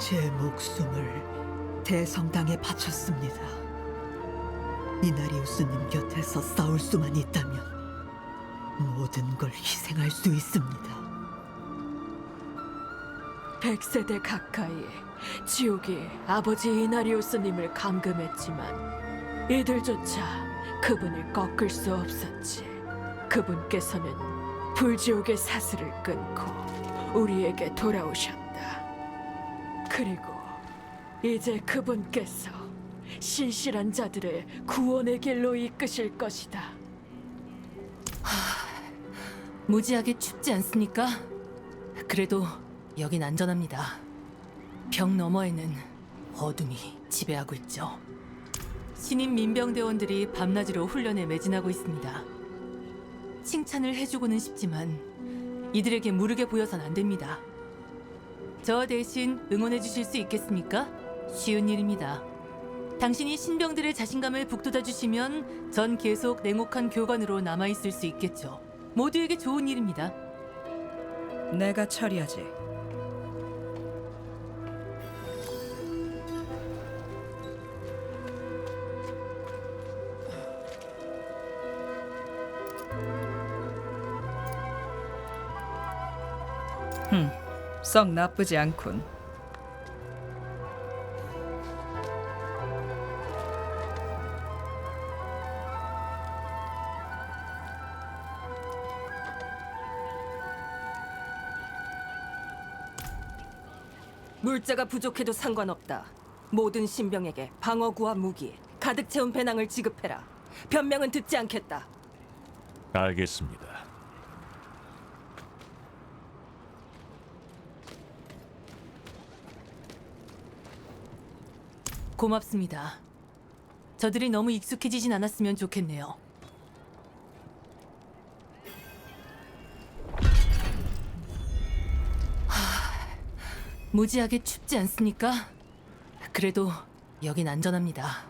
제 목숨을 대성당에 바쳤습니다. 이나리우스님 곁에서 싸울 수만 있다면 모든 걸 희생할 수 있습니다. 백세대 가까이 지옥이 아버지 이나리우스님을 감금했지만 이들조차 그분을 꺾을 수 없었지. 그분께서는 불지옥의 사슬을 끊고 우리에게 돌아오셨다. 그리고 이제 그분께서 신실한 자들을 구원의 길로 이끄실 것이다. 무지하게 춥지 않습니까? 그래도 여긴 안전합니다. 벽 너머에는 어둠이 지배하고 있죠. 신임 민병대원들이 밤낮으로 훈련에 매진하고 있습니다. 칭찬을 해주고는 싶지만 이들에게 무르게 보여선 안 됩니다. 저 대신 응원해 주실 수 있겠습니까? 쉬운 일입니다. 당신이 신병들의 자신감을 북돋아 주시면 전 계속 냉혹한 교관으로 남아 있을 수 있겠죠. 모두에게 좋은 일입니다. 내가 처리하지. 흠, 썩 나쁘지 않군. 물자가 부족해도 상관없다. 모든 신병에게 방어구와 무기, 가득 채운 배낭을 지급해라. 변명은 듣지 않겠다. 알겠습니다. 고맙습니다. 저들이 너무 익숙해지진 않았으면 좋겠네요. 하, 무지하게 춥지 않습니까? 그래도 여긴 안전합니다.